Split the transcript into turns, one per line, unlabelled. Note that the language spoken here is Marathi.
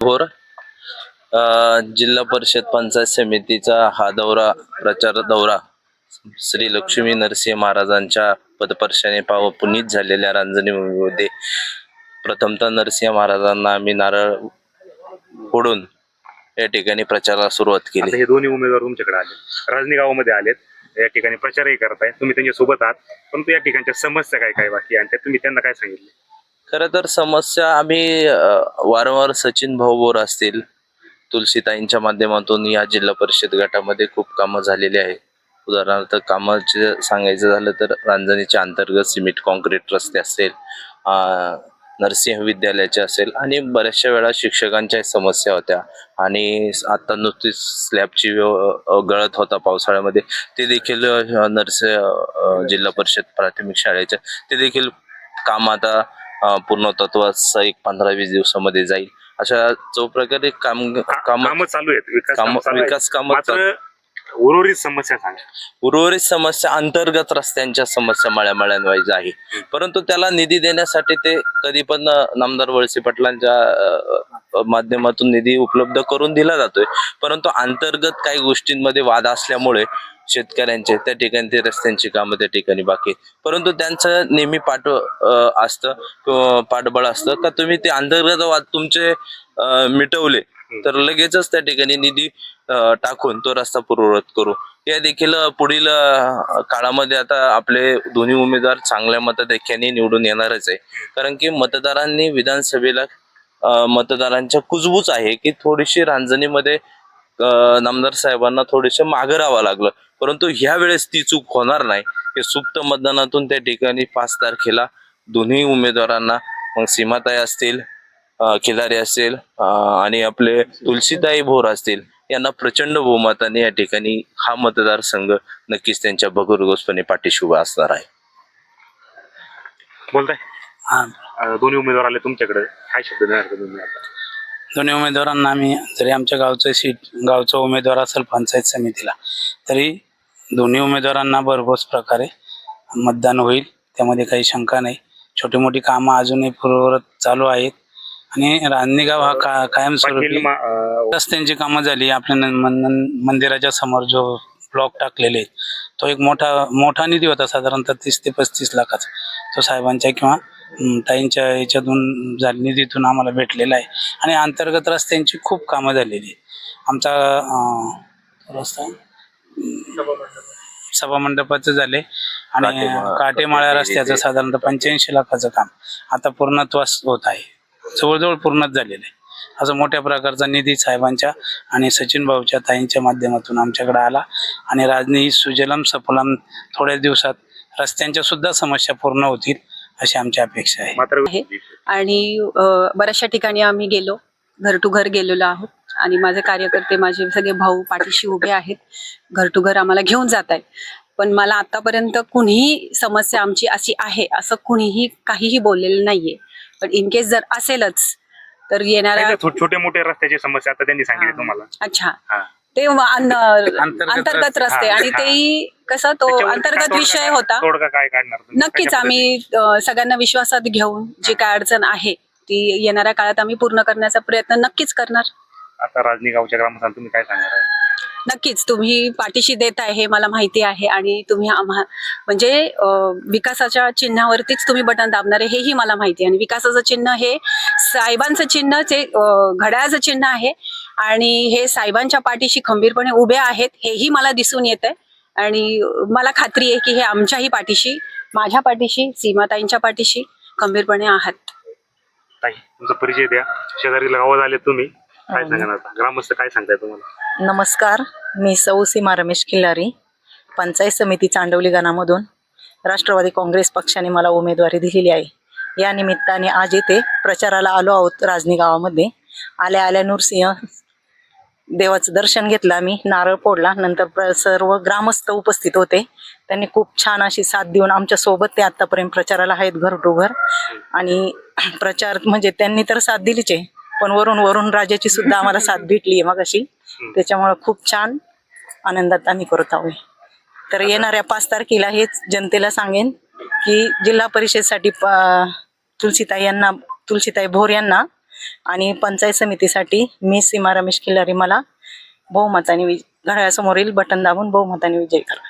भोर जिल्हा परिषद पंचायत समितीचा हा दौरा प्रचार दौरा श्री लक्ष्मी नरसिंह महाराजांच्या पदपर्शाने पाव पुनीत झालेल्या रांजणीमध्ये प्रथमतः नरसिंह महाराजांना आम्ही नारळ फोडून या ठिकाणी प्रचाराला सुरुवात केली.
हे दोन्ही उमेदवार तुमच्याकडे आले. राजनी गावामध्ये आलेत. या ठिकाणी प्रचारही करताय. तुम्ही त्यांच्यासोबत आहात. परंतु या ठिकाणच्या समस्या काय काय बाकी आणि त्या तुम्ही त्यांना काय सांगितले?
खरं तर समस्या आम्ही वारंवार सचिन भाऊ बोर असतील तुलसीताईंच्या माध्यमातून या जिल्हा परिषद गटामध्ये खूप कामं झालेली आहे उदाहरणार्थ कामाचे सांगायचं झालं तर रांजणीच्या अंतर्गत सिमेंट कॉन्क्रीट रस्ते असेल अ, नरसिंह विद्यालयाचे असेल आणि बऱ्याचशा वेळा शिक्षकांच्या समस्या होत्या. आणि आता नुकतीच स्लॅबची व्यव- गळत होता पावसाळ्यामध्ये. ते देखील नर्स जिल्हा परिषद प्राथमिक शाळेच्या ते देखील काम आता अ, पूर्णत्वाचं एक पंधरा वीस दिवसामध्ये जाईल अशा जो प्रकारे काम काम
कामं चालू आहेत विकास
कामं-. विकास कामं
मात्र उर्वरित समस्या सांगा.
उर्वरित समस्या अंतर्गत रस्त्यांच्या समस्या मळ्या मळ्यांवाईज आहे परंतु त्याला निधी देण्यासाठी ते कधी पण नामदार वळसे पाटलांच्या अ, माध्यमातून निधी उपलब्ध करून दिला जातोय. परंतु अंतर्गत काही गोष्टींमध्ये वाद असल्यामुळे शेतकऱ्यांचे त्या ठिकाणी ते रस्त्यांची कामं त्या ठिकाणी बाकी आहेत. परंतु त्यांचं नेहमी पाठ अ, असतं किंवा पाठबळ असतं. का तुम्ही ते अंतर्गत वाद तुमचे अ, मिटवले तर लगेचच त्या ठिकाणी निधी टाकून तो रस्ता पूर्ववत करू. या देखील पुढील काळामध्ये आता आपले दोन्ही उमेदवार चांगल्या मताधिक्याने निवडून येणारच आहे. कारण की मतदारांनी विधानसभेला मतदारांच्या कुजबूज आहे की थोडीशी रांजणीमध्ये नामदार साहेबांना थोडेसे मागं राहावं लागलं. परंतु ह्या वेळेस ती चूक होणार नाही. की सुप्त मतदानातून त्या ठिकाणी पाच तारखेला दोन्ही उमेदवारांना मग सीमाताई असतील खिलारी असेल अ, आणि आपले तुलसीताई भोर असतील यांना प्रचंड बहुमताने या ठिकाणी हा मतदारसंघ नक्कीच त्यांच्या भगोरगोसपणे पाठीशी उभा असणार आहे.
बोलताय.
हा.
दोन्ही उमेदवार आले तुमच्याकडे. काय शब्द देणार का तुम्ही आता?
दोन्ही उमेदवारांना आम्ही जरी आमच्या गावचं सीट गावचा उमेदवार असेल पंचायत समितीला तरी दोन्ही उमेदवारांना भरघोस प्रकारे मतदान होईल. त्यामध्ये काही शंका नाही. छोटी मोठी कामं अजूनही पूर्ववत चालू आहेत. आणि रांजणीगाव हा का कायमस्वरूपी रस्त्यांची कामं झाली. आपल्या मंदिराच्या समोर जो ब्लॉक टाकलेले तो एक मोठा मोठा निधी होता साधारणतः तीस ते पस्तीस लाखाचा. तो साहेबांच्या किंवा ताईंच्या याच्यातून निधीतून आम्हाला भेटलेला आहे. आणि अंतर्गत रस्त्यांची खूप कामं झालेली. आमचा रस्ता सभा मंडपाचं झाले. आणि
काटेमाळ-
काटेमाळ्या रस्त्याचं साधारणतः पंच्याऐंशी लाखाचं काम आता पूर्णत्वास होत आहे. जवळजवळ पूर्णच झालेलं आहे. असं मोठ्या प्रकारचा निधी साहेबांच्या आणि सचिन भाऊच्या ताईंच्या माध्यमातून आमच्याकडे आला. आणि राजनी ही सुजलम सफलम थोड्याच दिवसात रस्त्यांच्या सुद्धा समस्या पूर्ण होतील अशी आमची अपेक्षा आहे.
आणि बऱ्याचशा ठिकाणी आम्ही गेलो. घर टू घर गेलेलो आहोत. आणि माझे कार्यकर्ते माझे सगळे भाऊ पाठीशी उभे आहेत. घर टू घर आम्हाला घेऊन जात आहेत. पण मला आतापर्यंत कुणीही समस्या आमची अशी आहे असं कुणीही काहीही बोललेलं नाहीये. पण इन केस जर असेलच तर येणाऱ्या
छोटे मोठे रस्त्याची समस्या आता त्यांनी सांगितली. तुम्हाला
अच्छा. ते
अंतर्गत रस्ते.
आणि. तेही कसं तो अंतर्गत विषय होता
काय काढणार?
नक्कीच आम्ही सगळ्यांना विश्वासात घेऊन जी काय अडचण आहे ती येणाऱ्या काळात आम्ही पूर्ण करण्याचा प्रयत्न नक्कीच करणार?
आता राजनी गावच्या ग्रामस्थान तुम्ही काय सांगणार
नक्कीच तुम्ही पाठीशी देत आहे हे मला माहिती आहे आणि तुम्ही आम्हा म्हणजे विकासाच्या चिन्हावरतीच तुम्ही बटन दाबणार आहे हेही मला माहिती आहे. आणि विकासाचं चिन्ह हे साहेबांचं चिन्ह जे अ, घड्याळाचं चिन्ह आहे आणि हे साहेबांच्या पाठीशी खंबीरपणे उभे आहेत हेही मला दिसून येत आहे आणि मला खात्री आहे की हे आमच्याही पाठीशी माझ्या पाठीशी सीमाताईंच्या पाठीशी खंबीरपणे आहात.
ताई तुमचा परिचय द्या. शेजारी गावात आले तुम्ही. काय सांगणार? आता ग्रामस्थ काय सांगताय तुम्हाला?
नमस्कार मी सौ सीमा रमेश खिल्लारी पंचायत समिती चांडवली गणामधून राष्ट्रवादी काँग्रेस पक्षाने मला उमेदवारी दिलेली आहे. या निमित्ताने आज येथे प्रचाराला आलो आहोत राजनी गावामध्ये. आल्या आल्या नूरसिंह देवाचं दर्शन घेतलं आम्ही नारळ फोडला नंतर प्र सर्व ग्रामस्थ उपस्थित होते. त्यांनी खूप छान अशी साथ देऊन आमच्यासोबत ते आतापर्यंत प्रचाराला आहेत घर टू घर आणि प्रचार म्हणजे त्यांनी तर साथ दिलीच आहे. पण वरून वरून राजाची सुद्धा आम्हाला साथ भेटली आहे मग अशी त्याच्यामुळे खूप छान आनंदात आम्ही करत आहोत. तर येणाऱ्या पाच तारखेला हेच जनतेला सांगेन की जिल्हा परिषदसाठी तुलसीताई यांना तुलसीताई भोर यांना आणि पंचायत समितीसाठी मी सीमा रमेश किल्लारी मला बहुमताने विज बटन दाबून बहुमताने विजय करा.